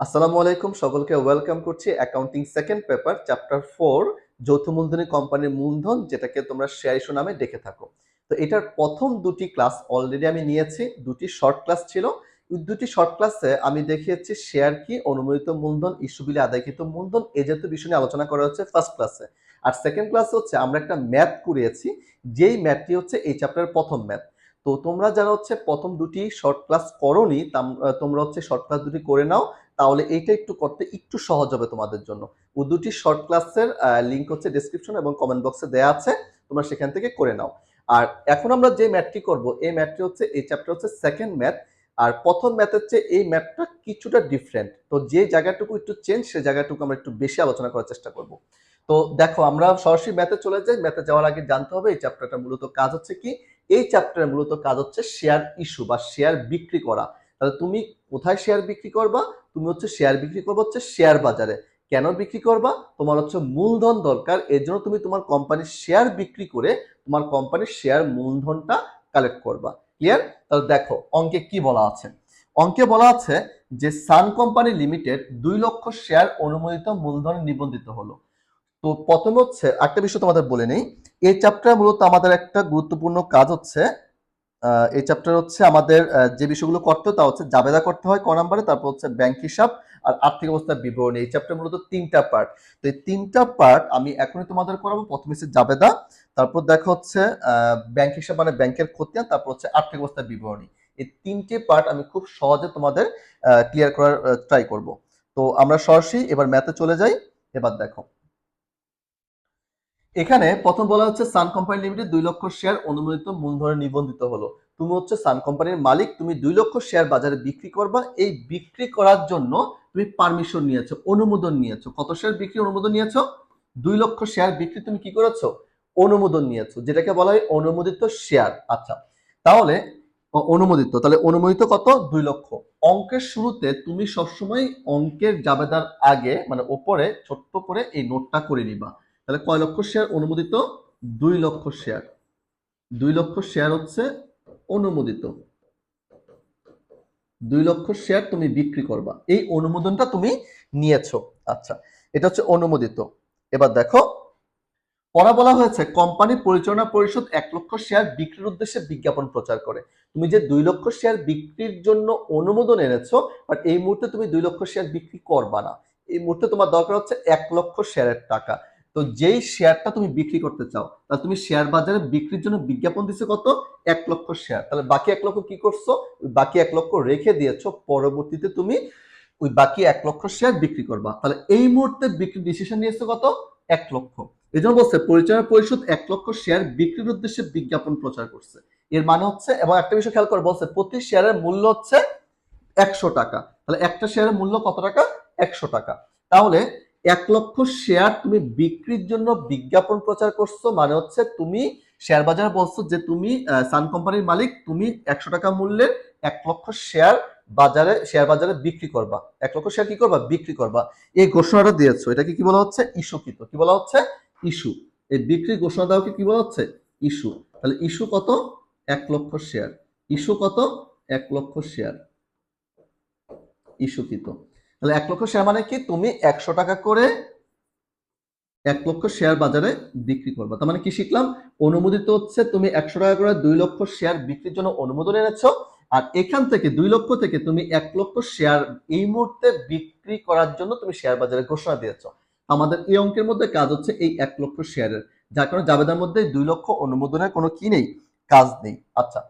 আসসালামু আলাইকুম সকলকে ওয়েলকাম করছি accounting second paper chapter four যৌথ মূলধনী কোম্পানির মূলধন যেটাকে তোমরা শেয়ার ইস্যু নামে ডেকে থাকো। তো এটার প্রথম দুটি ক্লাস অলরেডি আমি নিয়েছি, দুটি শর্ট ক্লাস ছিল। দুটি শর্ট ক্লাসে আমি দেখিয়েছি শেয়ার কি, অনুমোদিত মূলধন ইস্যু বিলে আদায়কৃত মূলধন এই জাতীয় বিষয় নিয়ে আলোচনা করা হচ্ছে ফার্স্ট ক্লাসে আর সেকেন্ড ক্লাস হচ্ছে আমরা একটা ম্যাথ করিয়েছি, যেই ম্যাথটি হচ্ছে এই চ্যাপ্টারের প্রথম ম্যাথ তো তোমরা যারা হচ্ছে প্রথম দুটি শর্ট ক্লাস করনি তোমরা হচ্ছে শর্ট ক্লাস দুটি করে নাও তাহলে এইটা একটু করতে একটু সহজ হবে তোমাদের জন্য। দুটি শর্ট ক্লাসের লিঙ্ক হচ্ছে ডিসক্রিপশন এবং কমেন্ট বক্সে দেওয়া আছে, তোমরা সেখান থেকে করে নাও। আর এখন আমরা যে ম্যাথটি করব, এই ম্যাথটি হচ্ছে, এই চ্যাপ্টার হচ্ছে সেকেন্ড ম্যাথ আর প্রথম ম্যাথের চেয়ে এই ম্যাথটা কিছুটা ডিফারেন্ট তো যে জায়গাটুকু একটু চেঞ্জ সেই জায়গাটুকু আমরা একটু বেশি আলোচনা করার চেষ্টা করব। তো দেখো, আমরা সরাসরি ম্যাথে চলে যাই। ম্যাথে যাওয়ার আগে জানতে হবে, এই চ্যাপ্টারটা মূলত কাজ হচ্ছে কি? এই চ্যাপ্টারের মূলত কাজ হচ্ছে শেয়ার ইস্যু বা শেয়ার বিক্রি করা। তাহলে তুমি কোথায় শেয়ার বিক্রি করবা? তুমি হচ্ছে শেয়ার বিক্রি করব হচ্ছে শেয়ার বাজারে। কেন বিক্রি করবা? তোমার হচ্ছে মূলধন দরকার। এর জন্য তুমি তোমার কোম্পানির শেয়ার বিক্রি করে তোমার কোম্পানির শেয়ার মূলধনটা কালেক্ট করবা। ক্লিয়ার তাহলে দেখো, অঙ্কে কি বলা আছে? অঙ্কে বলা আছে যে সান কোম্পানি লিমিটেড দুই লক্ষ শেয়ার অনুমোদিত মূলধন নিবন্ধিত হলো। তো প্রথমে হচ্ছে একটা বিষয় তোমাদের বলে নেই। এই চ্যাপ্টার মূলত আমাদের একটা গুরুত্বপূর্ণ কাজ হচ্ছে এই চ্যাপ্টার হচ্ছে আমাদের যে বিষয়গুলো করতে তা হচ্ছে জাবেদা করতে হয় ক নাম্বারে, তারপর হচ্ছে ব্যাংক হিসাব আর আর্থিক অবস্থার বিবরণী। এই চ্যাপ্টার মূলত তিনটা পার্ট তো এই তিনটা পার্ট আমি এখনই তোমাদের করাবো। প্রথমে হচ্ছে জাবেদা, তারপর দেখা হচ্ছে ব্যাংক হিসাব মানে ব্যাংকের খতিয়ান, তারপর হচ্ছে আর্থিক অবস্থার বিবরণী। এই তিনটে পার্ট আমি খুব সহজে তোমাদের ক্লিয়ার করার ট্রাই করব। তো আমরা সরাসরি এবার ম্যাথে চলে যাই। এবার দেখো। এখানে প্রথম বলা হচ্ছে সান কোম্পানি লিমিটেড দুই লক্ষ শেয়ার অনুমোদিত মূলধনে নিবন্ধিত হলো। তুমি হচ্ছে সান কোম্পানির মালিক, তুমি দুই লক্ষ শেয়ার বাজারে বিক্রি করবা। এই বিক্রি করার জন্য তুমি পারমিশন নিয়েছো, অনুমোদন নিয়েছো। কত শেয়ার বিক্রি, অনুমোদন নিয়েছো? দুই লক্ষ শেয়ার বিক্রি তুমি কি করেছ? অনুমোদন নিয়েছো, যেটাকে বলা হয় অনুমোদিত শেয়ার। আচ্ছা তাহলে অনুমোদিত তাহলে অনুমোদিত কত? দুই লক্ষ। অঙ্কের শুরুতে তুমি সবসময় অঙ্কের জাবেদার আগে মানে ওপরে, ছোট্ট করে এই নোটটা করে নিবা। তাহলে কয় লক্ষ শেয়ার অনুমোদিত দুই লক্ষ শেয়ার দুই লক্ষ শেয়ার হচ্ছে অনুমোদিত। দুই লক্ষ শেয়ার তুমি বিক্রি করবা। এই অনুমোদনটা তুমি নিয়েছো। আচ্ছা এটা হচ্ছে অনুমোদিত। এবার দেখো পড়া বলা হয়েছে কোম্পানি পরিচালনা পরিষদ এক লক্ষ শেয়ার বিক্রির উদ্দেশ্যে বিজ্ঞাপন প্রচার করে। তুমি যে দুই লক্ষ শেয়ার বিক্রির জন্য অনুমোদন এনেছো বাট এই মুহূর্তে তুমি দুই লক্ষ শেয়ার বিক্রি করবা না। এই মুহূর্তে তোমার দরকার হচ্ছে এক লক্ষ শেয়ারের টাকা। তো যেই শেয়ারটা তুমি বিক্রি করতে চাও, তাহলে তুমি শেয়ার বাজারে বিক্রির জন্য বিজ্ঞাপন দিছো কত? এক লক্ষ শেয়ার। তাহলে বাকি এক লক্ষ কি করছ? বাকি এক লক্ষ রেখে দিয়েছ, পরবর্তীতে তুমি ওই বাকি এক লক্ষ শেয়ার বিক্রি করবা। তাহলে এই মুহূর্তে বিক্রি ডিসিশন নিয়েছো কত? এক লক্ষ। এই জন্য বলছে, পরিচালনা পরিষদ এক লক্ষ শেয়ার বিক্রির উদ্দেশ্যে বিজ্ঞাপন প্রচার করছে। এর মানে হচ্ছে, এবং একটা বিষয় খেয়াল করে, বলছে প্রতি শেয়ারের মূল্য হচ্ছে একশো টাকা। তাহলে একটা শেয়ারের মূল্য কত টাকা? একশো টাকা। তাহলে এক লক্ষ শেয়ার তুমি বিক্রির জন্য বিজ্ঞাপন প্রচার করছ মানে হচ্ছে তুমি শেয়ার বাজারে বলছো যে তুমি সান কোম্পানির মালিক, তুমি একশো টাকা মূল্যের এক লক্ষ শেয়ার বাজারে শেয়ার বাজারে বিক্রি করবা। এক লক্ষ শেয়ার কি করবা? বিক্রি করবা। এই ঘোষণাটা দিয়েছ। এটাকে কি বলা হচ্ছে? ইস্যুকৃত কি বলা হচ্ছে? ইস্যু এই বিক্রির ঘোষণা দেওয়াকে কি বলা হচ্ছে? ইস্যু তাহলে ইস্যু কত? এক লক্ষ শেয়ার ইস্যু কত? এক লক্ষ শেয়ার ইস্যুকৃত তাহলে এক লক্ষ শেয়ার মানে কি? তুমি একশো টাকা করে এক লক্ষ শেয়ার বাজারে বিক্রি করবা। তার মানে কি শিখলাম? অনুমোদিত হচ্ছে তুমি একশো টাকা করে দুই লক্ষ শেয়ার বিক্রির জন্য অনুমোদন এনেছো। আর এখান থেকে দুই লক্ষ থেকে তুমি এক লক্ষ শেয়ার এই মুহূর্তে বিক্রি করার জন্য তুমি শেয়ার বাজারে ঘোষণা দিয়েছ। আমাদের এই অঙ্কের মধ্যে কাজ হচ্ছে এই এক লক্ষ শেয়ারের যার কারণে জাবেদার মধ্যে দুই লক্ষ অনুমোদনের কোনো কি নেই? কাজ নেই। আচ্ছা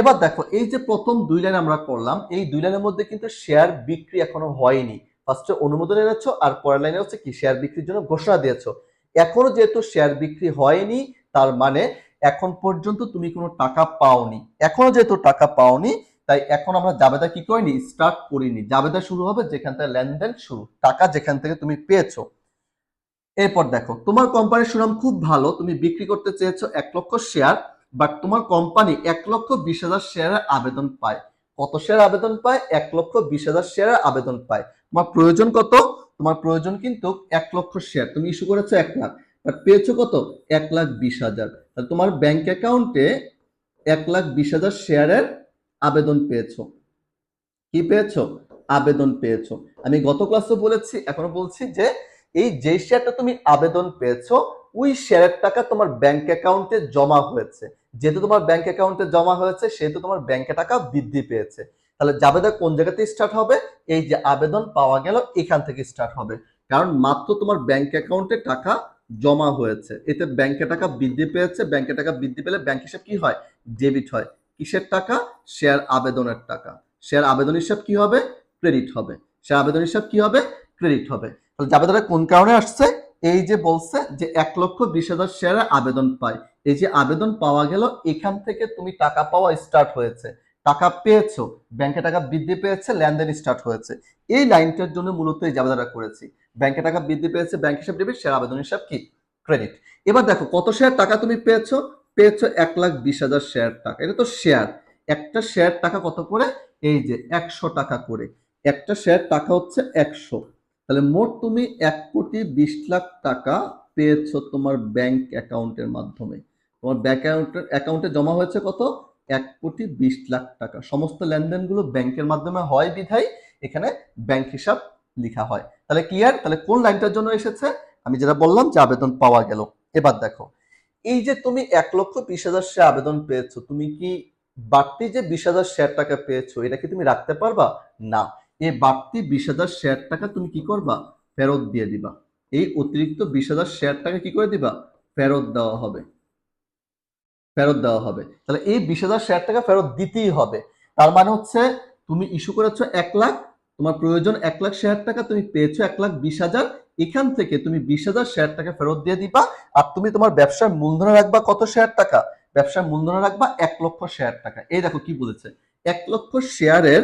এবার দেখো, এই যে প্রথম দুই লাইন আমরা করলাম, এই দুই লাইনের মধ্যে কিন্তু শেয়ার বিক্রি এখনও হয়নি। ফার্স্টে অনুমোদন এনেছো, আর পরের লাইনে হচ্ছে কি শেয়ার বিক্রির জন্য ঘোষণা দিয়েছ। এখনও যেহেতু শেয়ার বিক্রি হয়নি, তার মানে এখন পর্যন্ত তুমি কোনো টাকা পাওনি। এখনও যেহেতু টাকা পাওনি, তাই এখন আমরা জাবেদা কি করিনি স্টার্ট করিনি। জাবেদা শুরু হবে যেখান থেকে লেনদেন শুরু, টাকা যেখান থেকে তুমি পেয়েছ। এরপর দেখো, তোমার কোম্পানির সুনাম খুব ভালো, তুমি বিক্রি করতে চেয়েছো এক লক্ষ শেয়ার বাট তোমার কোম্পানি এক লক্ষ বিশ হাজার শেয়ারের আবেদন পায়। কত শেয়ার আবেদন পায়? এক লক্ষ বিশ হাজার শেয়ারের আবেদন পায়। তোমার প্রয়োজন কত? তোমার প্রয়োজন কিন্তু এক লক্ষ শেয়ার তুমি ইস্যু করেছ এক লাখ। বাট পেয়েছ কত? এক লাখ বিশ হাজার। তোমার ব্যাংক অ্যাকাউন্টে এক লাখ বিশ হাজার শেয়ারের আবেদন পেয়েছ। কি পেয়েছ? আবেদন পেয়েছ। আমি গত ক্লাসে বলেছি, এখনও বলছি যে এই যে শেয়ারটা তুমি আবেদন পেয়েছ, ওই শেয়ারের টাকা তোমার ব্যাংক অ্যাকাউন্টে জমা হয়েছে। যেহেতু তোমার ব্যাংক অ্যাকাউন্টে জমা হয়েছে, সেহেতু তোমার ব্যাংকে টাকা বৃদ্ধি পেয়েছে। তাহলে জাবেদা কোন জায়গাতে স্টার্ট হবে? এই যে আবেদন পাওয়া গেল, এখান থেকে স্টার্ট হবে। কারণ মাত্র তোমার ব্যাংক অ্যাকাউন্টে টাকা জমা হয়েছে। এতে ব্যাংকে টাকা বৃদ্ধি পেয়েছে। ব্যাংকে টাকা বৃদ্ধি পেলে ব্যাংক হিসাব কি হয়? ডেবিট হয়। কিসের টাকা? শেয়ার আবেদনের টাকা। শেয়ার আবেদন হিসাব কি হবে? ক্রেডিট হবে। শেয়ার আবেদন হিসাব কি হবে? ক্রেডিট হবে। তাহলে জাবেদাটা কোন কারণে আসছে? এই যে বলছে যে এক লক্ষ বিশ হাজার শেয়ারে আবেদন পায়। এই যে আবেদন পাওয়া গেল, এখান থেকে তুমি টাকা পাওয়া স্টার্ট হয়েছে। টাকা পেয়েছ ব্যাংকে টাকা বৃদ্ধি পেয়েছে, লেনদেন স্টার্ট হয়েছে। এই লাইনটার জন্য মূলত এই জাবেদাটা করেছি। ব্যাংকে টাকা বৃদ্ধি পেয়েছে ব্যাংক হিসাব ডেবিট শেয়ার আবেদন হিসাব কি? ক্রেডিট এবার দেখো, কত শেয়ার টাকা তুমি পেয়েছ? পেয়েছ এক লাখ বিশ হাজার শেয়ার টাকা। এটা তো শেয়ার একটা শেয়ার টাকা কত করে? এই যে একশো টাকা করে। একটা শেয়ার টাকা হচ্ছে একশো। তাহলে মোট তুমি এক কোটি বিশ লাখ টাকা পেয়েছ তোমার ব্যাংক অ্যাকাউন্টের মাধ্যমে। তোমার ব্যাংক অ্যাকাউন্টে জমা হয়েছে কত? এক কোটি বিশ লাখ টাকা। সমস্ত লেনদেনগুলো ব্যাংকের মাধ্যমে হয় বিধায় এখানে ব্যাংক হিসাব লেখা হয়। তাহলে ক্লিয়ার তাহলে কোন লাইনটার জন্য এসেছে? আমি যেটা বললাম যে আবেদন পাওয়া গেল। এবার দেখো, এই যে তুমি এক লক্ষ বিশ হাজার শেয়ার আবেদন পেয়েছ, তুমি কি বাড়তি যে বিশ হাজার শেয়ার টাকা পেয়েছ, এটা কি তুমি রাখতে পারবা? না। এই বাড়তি বিশ হাজার শেয়ার টাকা তুমি কি করবা? ফেরত দিয়ে দিবা। এই অতিরিক্ত বিশ হাজার শেয়ার টাকা কি করে দিবা? ফেরত দেওয়া হবে। ফেরত দেওয়া হবে। তাহলে এই বিশ হাজার শেয়ার টাকা ফেরত দিতেই হবে। তার মানে হচ্ছে তুমি ইস্যু করেছ এক লাখ, তোমার প্রয়োজন এক লাখ শেয়ার টাকা, তুমি পেয়েছ এক লাখ বিশ হাজার, এখান থেকে তুমি বিশ হাজার শেয়ার টাকা ফেরত দিয়ে দিবা আর তুমি তোমার ব্যবসার মূলধনে রাখবা কত শেয়ার টাকা? ব্যবসার মূলধনে রাখবা এক লক্ষ শেয়ার টাকা। এই দেখো কি বলেছে, এক লক্ষ শেয়ারের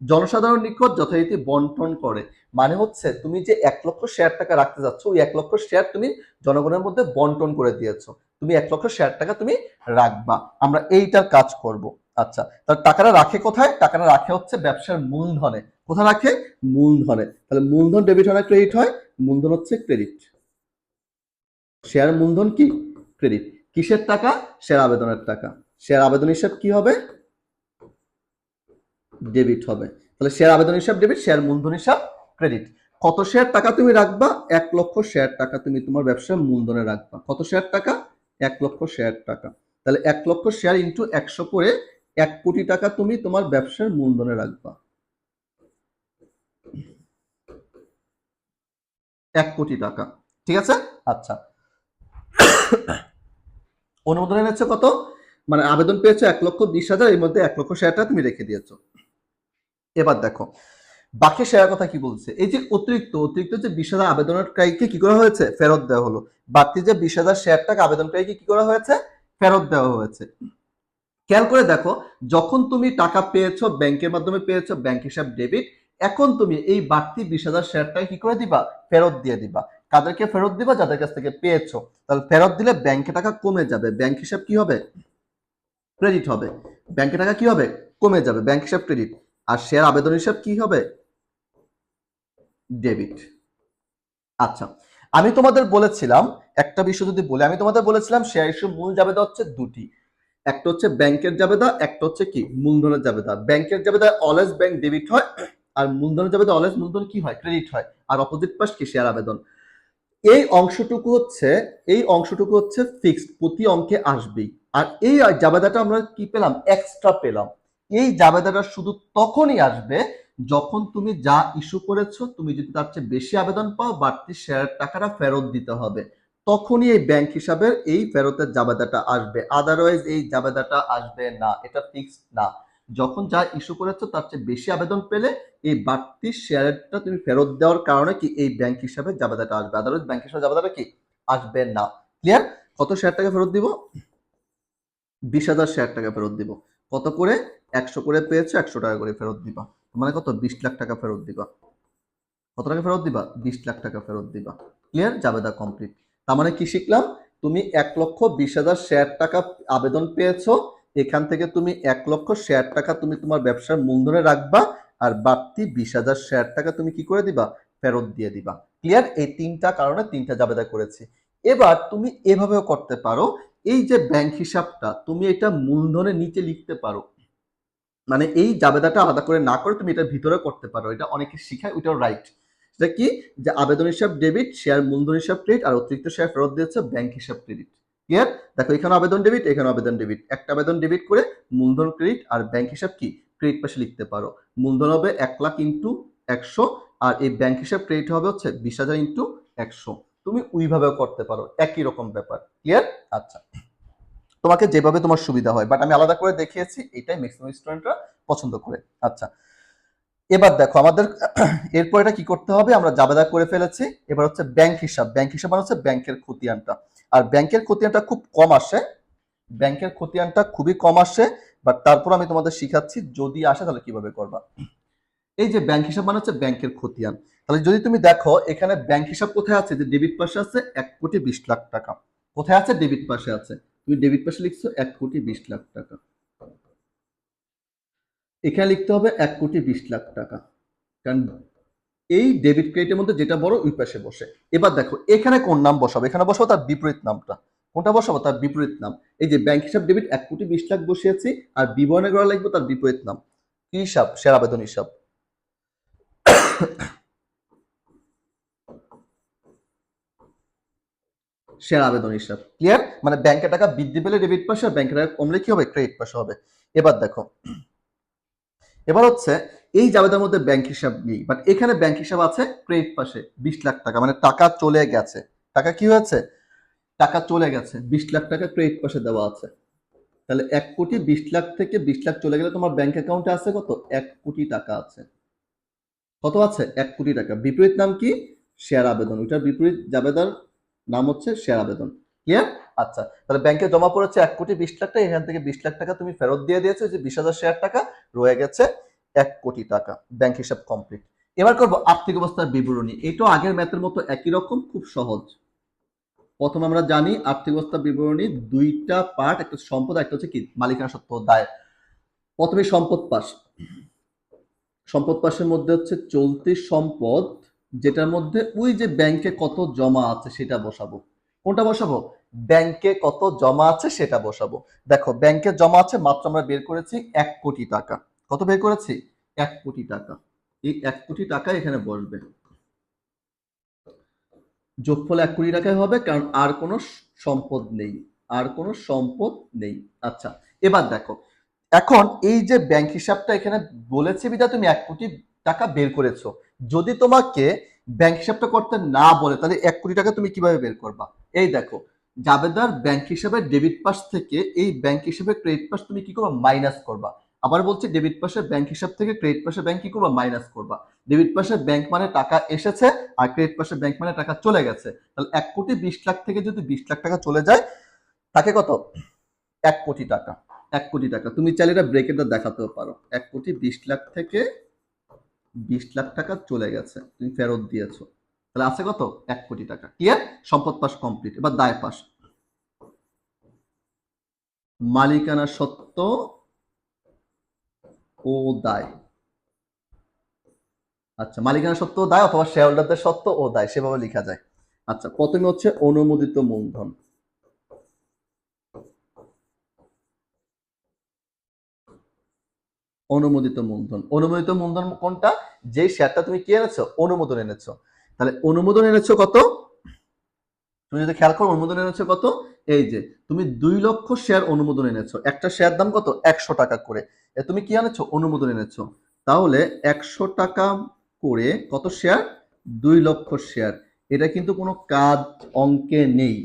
জনসাধারণ নিকট যথারীতি বন্টন করে। মানে হচ্ছে তুমি যে এক লক্ষ শেয়ার টাকা রাখতে যাচ্ছ, ওই এক লক্ষ শেয়ার তুমি জনগণের মধ্যে বন্টন করে দিয়েছ। তুমি এক লক্ষ শেয়ার টাকা তুমি রাখবা। আমরা এইটার কাজ করব। আচ্ছা তার টাকাটা রাখে কোথায়? টাকাটা রাখে হচ্ছে ব্যবসার মূলধনে। কোথায় রাখে? মূলধনে। তাহলে মূলধন ডেবিট হয় না ক্রেডিট হয়, মূলধন হচ্ছে ক্রেডিট শেয়ার মূলধন কি? ক্রেডিট কিসের টাকা? শেয়ার আবেদনের টাকা। শেয়ার আবেদন হিসাব কি হবে? ডেবিট হবে। তাহলে শেয়ার আবেদন হিসাব ডেবিট শেয়ার মূলধন হিসাব ক্রেডিট কত শেয়ার টাকা তুমি রাখবা? এক লক্ষ শেয়ার টাকা তুমি তোমার ব্যবসার মূলধনে রাখবা। কত শেয়ার টাকা? এক লক্ষ শেয়ার টাকা। তাহলে এক লক্ষ শেয়ার ইন্টু একশো করে এক কোটি টাকা তুমি তোমার ব্যবসার মূলধনে রাখবা। এক কোটি টাকা, ঠিক আছে? আচ্ছা। অনুমোদন এনেছো কত? মানে আবেদন পেয়েছ এক লক্ষ বিশ হাজার, এর মধ্যে এক লক্ষ শেয়ারটা তুমি রেখে দিয়েছ। এবার দেখো বাকি সেরা কথা কি বলছে? এই যে অতিরিক্ত অতিরিক্ত যে বিশ হাজার আবেদনকারীকে কি করা হয়েছে? ফেরত দেওয়া হলো। বাড়তি যে বিশ হাজার শেয়ার টাকা আবেদনকারীকে কি করা হয়েছে? ফেরত দেওয়া হয়েছে। খেয়াল করে দেখো, যখন তুমি টাকা পেয়েছ, ব্যাংকের মাধ্যমে পেয়েছ, ব্যাংক হিসাব, ডেবিট, এখন তুমি এই বাড়তি বিশ হাজার শেয়ারটাকে কি করে দিবা? ফেরত দিয়ে দিবা। কাদেরকে ফেরত দিবা? যাদের কাছ থেকে পেয়েছ। তাহলে ফেরত দিলে ব্যাংকে টাকা কমে যাবে। ব্যাংক হিসাব কি হবে? ক্রেডিট হবে। ব্যাংকে টাকা কি হবে? কমে যাবে। ব্যাংক হিসাব, ক্রেডিট। আর শেয়ার আবেদন হিসাব কি হবে? ডেবিট। আচ্ছা আমি তোমাদের বলেছিলাম, একটা বিষয় যদি বলে, আমি তোমাদের বলেছিলাম শেয়ার ইস্যু মূল জাবেদা হচ্ছে দুটি। একটা হচ্ছে ব্যাংকের জাবেদা, একটা হচ্ছে কি? মূলধনের জাবেদা। ব্যাংকের জাবেদা অলওয়েজ ব্যাংক ডেবিট হয়, আর মূলধনের জাবেদা অলওয়েজ মূলধন কি হয়? ক্রেডিট হয়, আর অপোজিট পাশ কি? শেয়ার আবেদন। এই অংশটুকু হচ্ছে, এই অংশটুকু হচ্ছে ফিক্সড প্রতি অঙ্কে আসবেই। আর এই জাবেদাটা আমরা কি পেলাম? এক্সট্রা পেলাম। এই জাবেদাটা শুধু তখনই আসবে যখন তুমি যা ইস্যু করেছ, তুমি যদি তার চেয়ে বেশি আবেদন পাও, বাড়তি শেয়ারের টাকাটা ফেরত দিতে হবে। তখনই এই ব্যাংক হিসাবের এই ফেরতের জাবেদাটা আসবে। আদারওয়াইজ এই জাবেদাটা আসবে না। এটা ফিক্সড না। যখন যা ইস্যু করেছ, তার চেয়ে বেশি আবেদন পেলে এই বাড়তি শেয়ারটা তুমি ফেরত দেওয়ার কারণে কি এই ব্যাংক হিসাবে জাবেদাটা আসবে? আদারওয়াইজ ব্যাংক হিসাবে জাবেদাটা কি? আসবে না। ক্লিয়ার কত শেয়ার টাকা ফেরত দিব? বিশ হাজার শেয়ার টাকা ফেরত দিব। কত করে? একশো করে পেয়েছ, একশো টাকা করে ফেরত দিবা। মানে কত? বিশ লাখ টাকা ফেরত দিবা। কত টাকা ফেরত দিবা? বিশ লাখ টাকা ফেরত দিবা। ক্লিয়ার জাবেদা কমপ্লিট তার মানে কি শিখলাম? তুমি এক লক্ষ বিশ হাজার শেয়ার টাকা আবেদন পেয়েছ। এখান থেকে তুমি এক লক্ষ শেয়ার টাকা তুমি তোমার ব্যবসার মূলধনে রাখবা আর বাড়তি বিশ হাজার শেয়ার টাকা তুমি কি করে দিবা? ফেরত দিয়ে দিবা। ক্লিয়ার এই তিনটা কারণে তিনটা জাবেদা করেছি। এবার তুমি এভাবেও করতে পারো। এই যে ব্যাংক হিসাবটা, তুমি এটা মূলধনের নিচে লিখতে পারো। মানে এই জাবেদাটা আলাদা করে না করে তুমি এটা ভিতরে করতে পারো। এটা অনেকে শিখায়, ওইটাও রাইট সেটা কি? যে আবেদন হিসাব ডেবিট শেয়ার মূলধন হিসাব ক্রেডিট আর অতিরিক্ত শেয়ার ফেরত দিয়েছে ব্যাংক হিসাব ক্রেডিট ক্লিয়ার দেখো, এখানে আবেদন ডেবিট এখানে আবেদন ডেবিট একটা আবেদন ডেবিট করে মূলধন ক্রেডিট আর ব্যাংক হিসাব কি? ক্রেডিট পাশে লিখতে পারো। মূলধন হবে এক লাখ ইন্টু একশো আর এই ব্যাংক হিসাব ক্রেডিট হবে হচ্ছে বিশ হাজার ইন্টু একশো। তুমি ওইভাবেও করতে পারো। একই রকম ব্যাপার। ক্লিয়ার আচ্ছা। তোমাকে যেভাবে তোমার সুবিধা হয়। বাট আমি আলাদা করে দেখিয়েছি, এটাই ম্যাক্সিমাম স্টুডেন্টরা পছন্দ করে। আচ্ছা এবার দেখো আমাদের, এরপর এটা কি করতে হবে? আমরা জাবেদা করে ফেলেছি। এবার হচ্ছে ব্যাংক হিসাব। ব্যাংক হিসাব মানে হচ্ছে ব্যাংকের খতিয়ানটা। আর ব্যাংকের খতিয়ানটা খুব কম আসে। ব্যাংকের খতিয়ানটা খুবই কম আসে। বাট তারপর আমি তোমাদের শিখাচ্ছি, যদি আসে তাহলে কীভাবে করবা। এই যে ব্যাংক হিসাব মানে হচ্ছে ব্যাংকের খতিয়ান। তাহলে যদি তুমি দেখো, এখানে ব্যাংক হিসাব কোথায় আছে? যে ডেবিট পাশে আছে, এক কোটি বিশ লাখ টাকা। কোথায় আছে? ডেবিট পাশে আছে। তুমি ডেবিট পাশে লিখছো এক কোটি বিশ লাখ টাকা। এখানে লিখতে হবে এক কোটি বিশ লাখ টাকা। কারণ এই ডেবিট ক্রেডিটের মধ্যে যেটা বড়, ওই পাশে বসে। এবার দেখো, এখানে কোন নাম বসাবো? এখানে বসাবো তার বিপরীত নামটা। কোনটা বসাবো? তার বিপরীত নাম। এই যে ব্যাংক হিসাব ডেবিট, এক কোটি বিশ লাখ বসিয়েছি, আর বিবরণে করা লিখব তার বিপরীত নাম। কি হিসাব? শেয়ার আবেদন হিসাব। শেয়ার আবেদন হিসাব। ক্লিয়ার মানে ব্যাংকে টাকা বৃদ্ধি পেলে ডেবিট পাশে আর ব্যাংকে টাকা কমলে কি হবে ক্রেডিট পাশে হবে। এবার দেখো, এবার হচ্ছে এই জাবেদার মধ্যে ব্যাংক হিসাব নেই বাট এখানে ব্যাংক হিসাব আছে ক্রেডিট পাশে বিশ লাখ টাকা মানে টাকা চলে গেছে। টাকা কি হয়েছে? টাকা চলে গেছে, বিশ লাখ টাকা ক্রেডিট পাশে দেওয়া আছে। তাহলে এক কোটি বিশ লাখ থেকে বিশ লাখ চলে গেলে তোমার ব্যাংক অ্যাকাউন্টে আছে কত? এক কোটি টাকা আছে। কত আছে? এক কোটি টাকা। বিপরীত নাম কি? শেয়ার আবেদন। ওইটার বিপরীত জাবেদার নাম হচ্ছে শেয়ার আবেদন। ক্লিয়ার আচ্ছা তাহলে ব্যাংকে জমা পড়েছে এক কোটি বিশ লাখ টাকা, এখান থেকে বিশ লাখ টাকা তুমি ফেরত দিয়ে দিয়েছ যে বিশ হাজার শেয়ার টাকা রয়ে গেছে এক কোটি টাকা ব্যাংক হিসাব কমপ্লিট এবার করব আর্থিক অবস্থার বিবরণী, এটাও আগের ম্যাথের মতো একই রকম, খুব সহজ। প্রথম আমরা জানি আর্থিক অবস্থা বিবরণী, দুইটা পার্ট একটা সম্পদ, একটা হচ্ছে কি? মালিকানা সত্ত্ব দায়। প্রথমে সম্পদ পাশ। সম্পদ পাশের মধ্যে হচ্ছে চলতি সম্পদ যেটার মধ্যে ওই যে ব্যাংকে কত জমা আছে সেটা বসাবো। কোনটা বসাবো? ব্যাংকে কত জমা আছে সেটা বসাবো। দেখো ব্যাংকে জমা আছে, মাত্র আমরা বের করেছি এক কোটি টাকা। কত বের করেছি? এক কোটি টাকা। এই এক কোটি টাকা এখানে বসবে। যোগফল এক কোটি টাকায় হবে, কারণ আর কোনো সম্পদ নেই। আর কোনো সম্পদ নেই। আচ্ছা এবার দেখো। এখন এই যে ব্যাংক হিসাবটা এখানে বলেছে বিদা তুমি এক কোটি টাকা বের করেছ। যদি তোমাকে ব্যাংক হিসাবটা করতে না বলে, তাহলে এক কোটি টাকা তুমি কীভাবে বের করবা? এই দেখো, জাবেদার ব্যাংক হিসাবে ডেবিট পাস থেকে এই ব্যাংক হিসাবে ক্রেডিট পাস তুমি কি করবা? মাইনাস করবা। আবার বলছি ডেবিট পাশে ব্যাংক হিসাব থেকে ক্রেডিট পাশে ব্যাংক কি করবা? মাইনাস করবা। ডেবিট পাশে ব্যাংক মানে টাকা এসেছে, আর ক্রেডিট পাশে ব্যাংক মানে টাকা চলে গেছে। তাহলে এক কোটি বিশ লাখ থেকে যদি বিশ লাখ টাকা চলে যায়, তাকে কত? এক কোটি টাকা। এক কোটি টাকা। তুমি চাইলে এটা ব্রেকেটটা দেখাতেও পারো। এক কোটি বিশ লাখ থেকে বিশ লাখ টাকা চলে গেছে, তুমি ফেরত দিয়েছ। তাহলে আছে কত? এক কোটি টাকা। ক্লিয়ার সম্পদ পাস কমপ্লিট এবার দায় পাস। মালিকানা সত্ত্ব ও দায়। আচ্ছা মালিকানা সত্ত্ব দায় অথবা শেয়ার হোল্ডারদের সত্ত্ব ও দায়, সেভাবে লেখা যায়। আচ্ছা প্রথমে হচ্ছে অনুমোদিত মূলধন। অনুমোদিত মূলধন। অনুমোদিত মূলধন কোনটা? যে শেয়ারটা তুমি কি এনেছো? অনুমোদন এনেছো। তাহলে অনুমোদন এনেছো কত? তুমি যদি খেয়াল করো, অনুমোদন এনেছো কত? এই যে, তুমি দুই লক্ষ শেয়ার অনুমোদন এনেছো। একটা শেয়ার দাম কত? একশো টাকা করে। তুমি কি এনেছো? অনুমোদন এনেছো। তাহলে একশো টাকা করে কত শেয়ার? দুই লক্ষ শেয়ার। এটা কিন্তু কোনো কাজ অঙ্কে নেই।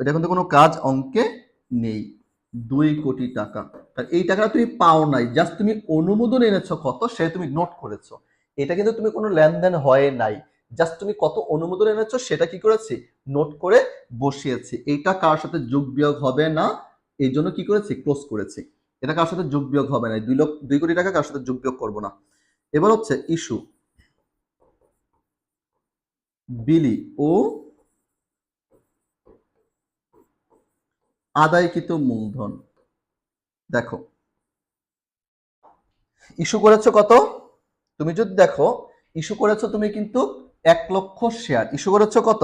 এটা কিন্তু কোনো কাজ অঙ্কে নেই। দুই কোটি টাকা। আর এই টাকাটা তুমি পাও নাই জাস্ট তুমি অনুমোদন এনেছো কত, সে তুমি নোট করেছ। এটা কিন্তু তুমি কোনো লেনদেন হয় নাই জাস্ট তুমি কত অনুমোদন এনেছো সেটা কি করেছি? নোট করে বসিয়েছি। এইটা কার সাথে যোগ বিয়োগ হবে না, এই জন্য কি করেছি? ক্লোজ করেছি। এটা কার সাথে যোগ বিয়োগ হবে না দুই লক্ষ, দুই কোটি টাকা কার সাথে যোগ বিয়োগ করব না। এবার হচ্ছে ইস্যু বিলি ও আদায়কৃত মূলধন। দেখো। ইস্যু করেছ কত? তুমি যদি দেখো, ইস্যু করেছ তুমি কিন্তু এক লক্ষ শেয়ার। ইস্যু করেছ কত?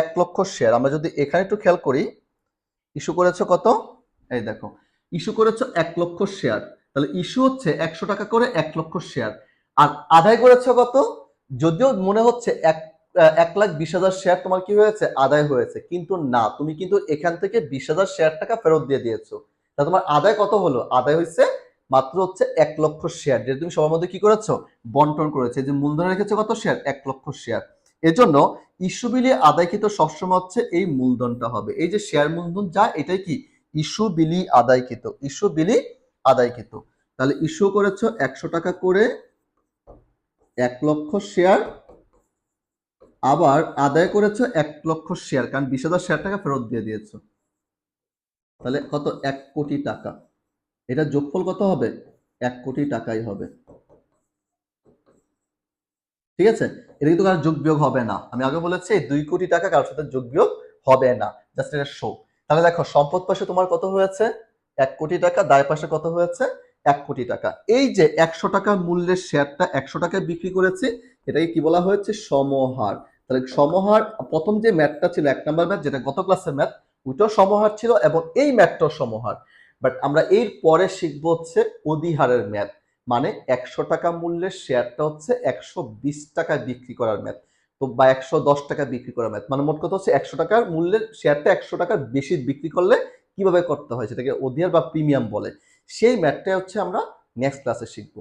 এক লক্ষ শেয়ার। আমরা যদি এখানে একটু খেয়াল করি, ইস্যু করেছ কত? এই দেখো, ইস্যু করেছ এক লক্ষ শেয়ার। তাহলে ইস্যু হচ্ছে একশো টাকা করে এক লক্ষ শেয়ার। আর আদায় করেছে কত? যদিও মনে হচ্ছে এক এক লাখ বিশ হাজার শেয়ার তোমার কি হয়েছে? আদায় হয়েছে। কিন্তু না, তুমি কিন্তু এখান থেকে বিশ হাজার শেয়ার টাকা ফেরত দিয়ে দিয়েছ। তা তোমার আদায় কত হলো? আদায় হয়েছে মাত্র হচ্ছে এক লক্ষ শেয়ার যেটা তুমি সবার মধ্যে কি করেছ? বন্টন করেছে। যে মূলধন রেখেছে কত শেয়ার এক লক্ষ শেয়ার এজন্য ইস্যু বিলি আদায়কৃত সবসময় হচ্ছে এই মূলধনটা হবে। এই যে শেয়ার মূলধন যা, এটাই কি? ইস্যু বিলি আদায়কৃত। ইস্যু বিলি আদায়কৃত। তাহলে ইস্যু করেছ একশো টাকা করে এক লক্ষ শেয়ার আবার আদায় করেছ এক লক্ষ শেয়ার কারণ বিশ হাজার শেয়ার টাকা ফেরত দিয়ে দিয়েছ। তাহলে কত? এক কোটি টাকা। এটা যোগফল কত হবে? এক কোটি টাকাই হবে। ঠিক আছে? এটা কিন্তু কারও যোগ বিয়োগ হবে না। আমি আগে বলেছি, দুই কোটি টাকা কারোর সাথে যোগ বিয়োগ হবে না। জাস্ট এটা শো তাহলে দেখো, সম্পদ পাশে তোমার কত হয়েছে? এক কোটি টাকা, দায় পাশে কত হয়েছে? এক কোটি টাকা। এই যে একশো টাকা মূল্যের শেয়ারটা একশো টাকায় বিক্রি করেছি, এটাকে কি বলা হয়েছে? সমহার। তাহলে সমহার, প্রথম যে ম্যাথটা ছিল, এক নাম্বার ম্যাথ যেটা গত ক্লাসের ম্যাথ ওইটাও সমহার ছিল এবং এই ম্যাথটাও সমহার। বাট আমরা এর পরে শিখব হচ্ছে অধিহারের ম্যাথ। মানে একশো টাকা মূল্যের শেয়ারটা হচ্ছে একশো বিশ টাকায় বিক্রি করার ম্যাথ। তো বা একশো দশ টাকা বিক্রি করার ম্যাথ। মানে মোট কথা হচ্ছে একশো টাকার মূল্যের শেয়ারটা একশো টাকার বেশি বিক্রি করলে কীভাবে করতে হয়? সেটাকে অধিহার বা প্রিমিয়াম বলে। সেই ম্যাথটাই হচ্ছে আমরা নেক্সট ক্লাসে শিখব।